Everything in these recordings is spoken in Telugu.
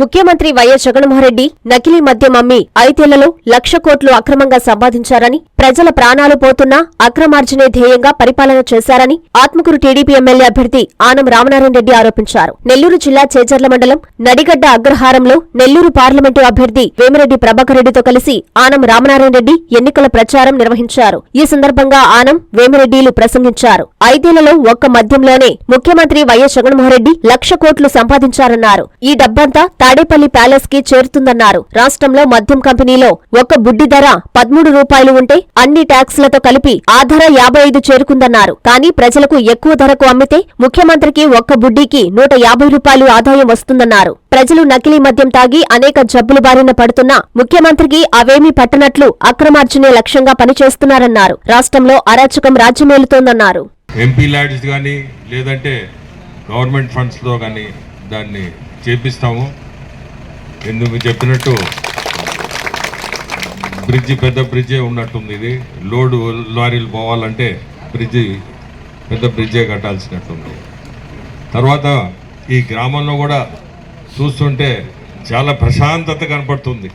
ముఖ్యమంత్రి వైఎస్ జగన్మోహన్రెడ్డి నకిలీ మద్యం అమ్మి ఐదేళ్ళలో లక్ష కోట్లు అక్రమంగా సంపాదించారని ప్రజల ప్రాణాలు పోతున్నా అక్రమార్జనే ధ్యేయంగా పరిపాలన చేశారని ఆత్మకూరు టీడీపీ ఎమ్మెల్యే అభ్యర్థి ఆనం రామనారాయణ రెడ్డి ఆరోపించారు. నెల్లూరు జిల్లా చేజర్ల మండలం నడిగడ్డ అగ్రహారంలో నెల్లూరు పార్లమెంటు అభ్యర్థి వేమిరెడ్డి ప్రభాకర్ రెడ్డితో కలిసి ఆనం రామనారాయణ రెడ్డి ఎన్నికల ప్రచారం నిర్వహించారు. ఈ సందర్భంగా ఆనం వేమిరెడ్డిలు ప్రసంగించారు. ఐదేళ్ళలో ఒక్క మద్యంలోనే ముఖ్యమంత్రి వైఎస్ జగన్మోహన్రెడ్డి లక్ష కోట్లు సంపాదించారన్నారు. ఈ డబ్బంతా తాడేపల్లి ప్యాలెస్కి చేరుతుందన్నారు. రాష్ట్రంలో మద్యం కంపెనీలో ఒక్క బుడ్డి ధర పదమూడు రూపాయలు ఉంటే అన్ని ట్యాక్స్లతో కలిపి ఆ ధర యాభై ఐదు చేరుకుందన్నారు. కానీ ప్రజలకు ఎక్కువ ధరకు అమ్మితే ముఖ్యమంత్రికి ఒక్క బుడ్డీకి నూట యాభై రూపాయలు ఆదాయం వస్తుందన్నారు. ప్రజలు నకిలీ మద్యం తాగి అనేక జబ్బులు బారిన పడుతున్నా ముఖ్యమంత్రికి అవేమీ పట్టనట్లు అక్రమార్జనే లక్ష్యంగా పనిచేస్తున్నారన్నారు. రాష్ట్రంలో అరాచకం రాజ్యమేలుతోందన్నారు ఎంపీ ల్యాడ్స్ కానీ లేదంటే గవర్నమెంట్ ఫండ్స్తో కానీ దాన్ని చేపిస్తాము. ఎందుకు చెప్పినట్టు బ్రిడ్జి పెద్ద బ్రిడ్జే ఉన్నట్టుంది ఇది. లోడు లారీలు పోవాలంటే బ్రిడ్జి పెద్ద బ్రిడ్జే కట్టాల్సినట్టుంది. తర్వాత ఈ గ్రామంలో కూడా చూస్తుంటే చాలా ప్రశాంతత కనపడుతుంది.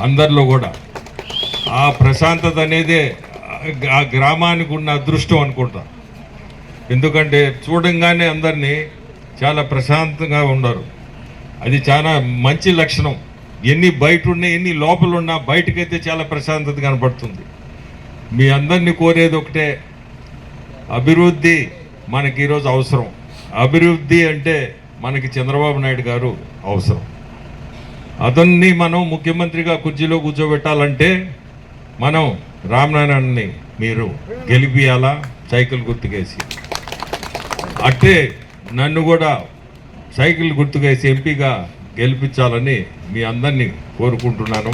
అందరిలో కూడా. ఆ ప్రశాంతత అనేదే ఆ- ఆ గ్రామానికి ఉన్న అదృష్టం అనుకుంటా. ఎందుకంటే చూడంగానే అందరినీ చాలా ప్రశాంతంగా ఉండరు అది చాలా మంచి లక్షణం. ఎన్ని బయట ఉన్నా ఎన్ని లోపల ఉన్నా బయటకైతే చాలా ప్రశాంతత కనపడుతుంది. మీ అందరినీ కోరేది ఒకటే అభివృద్ధి మనకి ఈరోజు అవసరం. అభివృద్ధి అంటే మనకి చంద్రబాబు నాయుడు గారు అవసరం. అతన్ని మనం ముఖ్యమంత్రిగా కుర్చీలో కూర్చోబెట్టాలంటే మనం రామనారాయణని మీరు గెలిపియాలా? సైకిల్ గుర్తుకేసి. అట్టే నన్ను కూడా సైకిల్ గుర్తుకేసి ఎంపీగా గెలిపించాలని మీ అందరినీ కోరుకుంటున్నాను.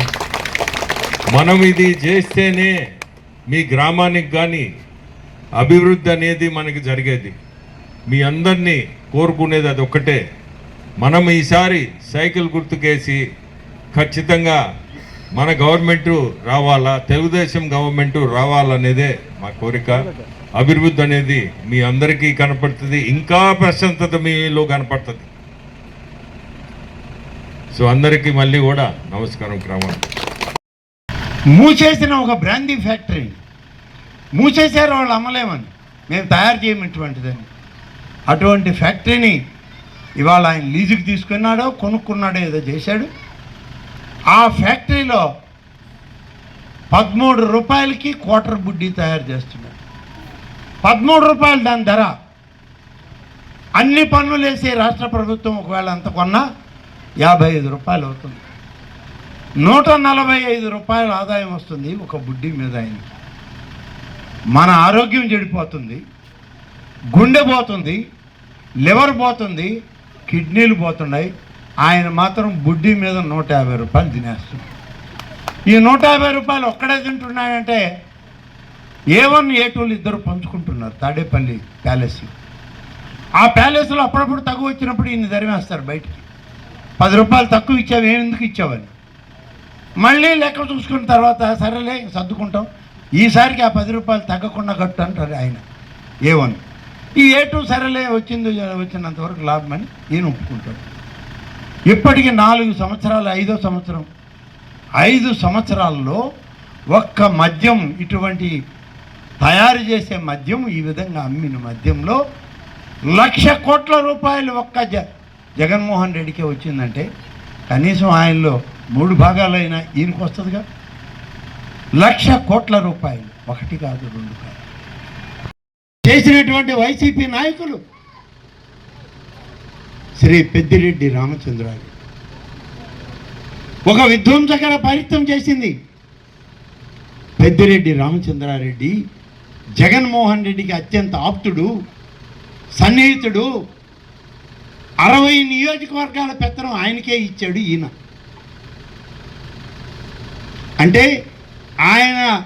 మనం ఇది చేస్తేనే మీ గ్రామానికి కానీ అభివృద్ధి అనేది మనకి జరిగేది. మీ అందరినీ కోరుకునేది అది ఒక్కటే. మనం ఈసారి సైకిల్ గుర్తుకేసి ఖచ్చితంగా మన గవర్నమెంటు రావాలా తెలుగుదేశం గవర్నమెంట్ రావాలనేదే మా కోరిక. అభివృద్ధి అనేది మీ అందరికీ కనపడుతుంది. ఇంకా ప్రశాంతత మీలో కనపడుతుంది. సో అందరికీ మళ్ళీ కూడా నమస్కారం క్రమం మూసేసిన ఒక బ్రాందీ ఫ్యాక్టరీ మూసేశారు వాళ్ళు అమ్మలేమని. మేము తయారు చేయమటువంటిదని అటువంటి ఫ్యాక్టరీని ఇవాళ ఆయన లీజుకి తీసుకున్నాడో కొనుక్కున్నాడో ఏదో చేశాడు. ఆ ఫ్యాక్టరీలో పదమూడు రూపాయలకి క్వార్టర్ బుడ్డీ తయారు చేస్తున్నాడు పదమూడు రూపాయలు దాని ధర. అన్ని పన్నులు వేసి రాష్ట్ర ప్రభుత్వం ఒకవేళ అంత కొన్నా యాభై ఐదు రూపాయలు అవుతుంది. నూట నలభై ఐదు రూపాయల ఆదాయం వస్తుంది ఒక బుడ్డి మీద ఆయనకి. మన ఆరోగ్యం చెడిపోతుంది. గుండె పోతుంది. లివర్ పోతుంది. కిడ్నీలు పోతున్నాయి. ఆయన మాత్రం బుడ్డి మీద నూట యాభై రూపాయలు తినేస్తుంది ఈ నూట యాభై రూపాయలు ఒక్కడే తింటున్నాడంటే ఏ వన్ ఏ టూలు ఇద్దరు పంచుకుంటున్నారు తాడేపల్లి ప్యాలెస్ ఆ ప్యాలెస్లో అప్పుడప్పుడు తక్కువ వచ్చినప్పుడు ఈయన ధరమేస్తారు బయటికి. పది రూపాయలు తక్కువ ఇచ్చావు ఏం ఎందుకు ఇచ్చావని మళ్ళీ లెక్క చూసుకున్న తర్వాత సరేలే సర్దుకుంటాం. ఈసారికి ఆ పది రూపాయలు తగ్గకుండా కట్టు అంటారు ఆయన ఏ వన్ ఈ ఏ టూ సరేలే వచ్చింది వచ్చినంతవరకు లాభమని ఈయన ఒప్పుకుంటాడు. ఇప్పటికి నాలుగు సంవత్సరాలు ఐదో సంవత్సరం. ఐదు సంవత్సరాల్లో ఒక్క మద్యం ఇటువంటి తయారు చేసే మద్యం ఈ విధంగా అమ్మిన మద్యంలో లక్ష కోట్ల రూపాయలు ఒక్క జ జగన్మోహన్ రెడ్డికే వచ్చిందంటే కనీసం ఆయనలో మూడు భాగాలైనా ఈయనకు వస్తుందిగా? లక్ష కోట్ల రూపాయలు. ఒకటి కాదు రెండు కాదు. చేసినటువంటి వైసీపీ నాయకులు శ్రీ పెద్దిరెడ్డి రామచంద్రారెడ్డి. ఒక విధ్వంసకర పరిత్యం చేసింది పెద్దిరెడ్డి రామచంద్రారెడ్డి. జగన్మోహన్ రెడ్డికి అత్యంత ఆప్తుడు సన్నిహితుడు అరవై నియోజకవర్గాల పెత్తనం ఆయనకే ఇచ్చాడు ఈయన. అంటే ఆయన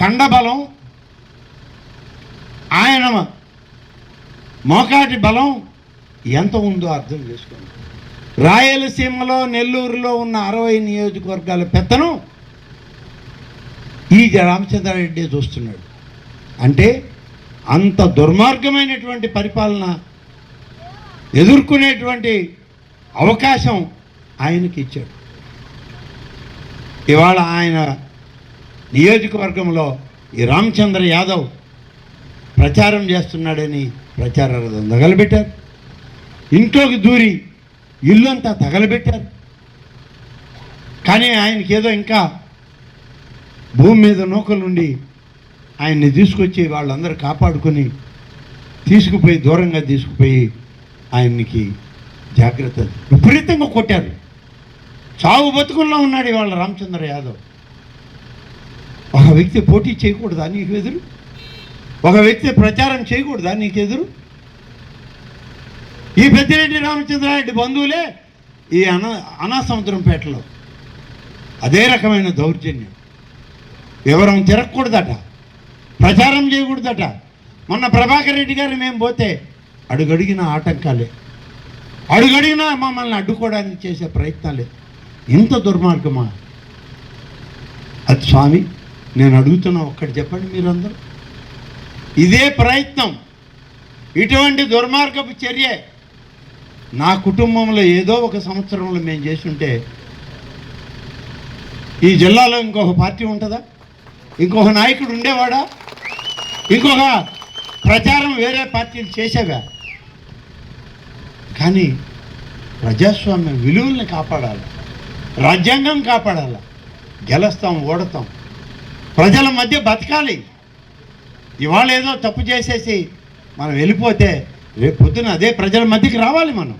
కండబలం ఆయన మోకాటి బలం ఎంత ఉందో అర్థం చేసుకోండి. రాయలసీమలో నెల్లూరులో ఉన్న అరవై నియోజకవర్గాల పెత్తనం ఈ రామచంద్రారెడ్డి చూస్తున్నాడు. అంటే అంత దుర్మార్గమైనటువంటి పరిపాలన ఎదుర్కొనేటువంటి అవకాశం ఆయనకి ఇచ్చాడు. ఇవాళ ఆయన నియోజకవర్గంలో ఈ రామచంద్ర యాదవ్ ప్రచారం చేస్తున్నాడని ప్రచార రథం తగలబెట్టారు. ఇంట్లోకి దూరి ఇల్లు అంతా తగలబెట్టారు. కానీ ఆయనకి ఏదో ఇంకా భూమి మీద నూకలుండి ఆయన్ని తీసుకొచ్చి వాళ్ళందరూ కాపాడుకొని తీసుకుపోయి దూరంగా తీసుకుపోయి ఆయన్ని జాగ్రత్త. విపరీతంగా కొట్టారు. చావు బతుకుల్లో ఉన్నాడు ఇవాళ రామచంద్ర యాదవ్. ఒక వ్యక్తి పోటీ చేయకూడదా నీకు ఎదురు? ఒక వ్యక్తి ప్రచారం చేయకూడదా నీకు ఎదురు? ఈ పెద్దిరెడ్డి రామచంద్రారెడ్డి బంధువులే ఈ అనా అనాసముద్రంపేటలో అదే రకమైన దౌర్జన్యం. వివరం తిరగకూడదట. ప్రచారం చేయకూడదట. మొన్న ప్రభాకర్ రెడ్డి గారు మేము పోతే అడుగడిగిన ఆటంకాలే. అడుగడిగిన మమ్మల్ని అడ్డుకోవడానికి చేసే ప్రయత్నాలే. ఇంత దుర్మార్గమా? అది స్వామి నేను అడుగుతున్నా ఒక్కటి చెప్పండి మీరందరూ. ఇదే ప్రయత్నం ఇటువంటి దుర్మార్గపు చర్య నా కుటుంబంలో ఏదో ఒక సంవత్సరంలో మేము చేస్తుంటే ఈ జిల్లాలో ఇంకొక పార్టీ ఉంటుందా? ఇంకొక నాయకుడు ఉండేవాడా? ఇంకొక ప్రచారం వేరే పార్టీలు చేసేవా కానీ ప్రజాస్వామ్య విలువల్ని కాపాడాలి. రాజ్యాంగం కాపాడాలి. గెలుస్తాం ఓడతాం. ప్రజల మధ్య బతకాలి. ఇవాళ ఏదో తప్పు చేసేసి మనం వెళ్ళిపోతే రేపు పొద్దున అదే ప్రజల మధ్యకి రావాలి మనం.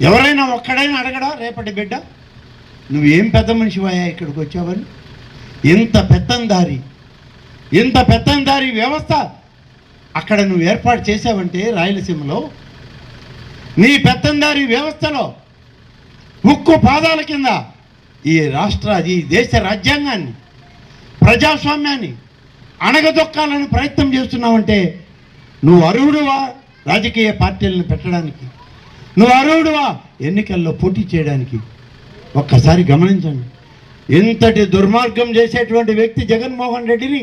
ఎవరైనా ఒక్కడైనా అడగడా రేపటి బిడ్డ? నువ్వేం పెద్ద మనిషివయ్యా ఇక్కడికి వచ్చావని? ఎంత పెత్తందారి ఇంత పెత్తందారి వ్యవస్థ అక్కడ నువ్వు ఏర్పాటు చేసావంటే రాయలసీమలో నీ పెత్తందారి వ్యవస్థలో ఉక్కు పాదాల కింద ఈ రాష్ట్ర ఈ దేశ రాజ్యాంగాన్ని ప్రజాస్వామ్యాన్ని అణగదొక్కాలని ప్రయత్నం చేస్తున్నావంటే నువ్వు అర్హుడువా రాజకీయ పార్టీలను పెట్టడానికి? నువ్వు అర్హుడువా ఎన్నికల్లో పోటీ చేయడానికి? ఒక్కసారి గమనించండి. ఇంతటి దుర్మార్గం చేసేటువంటి వ్యక్తి జగన్మోహన్ రెడ్డిని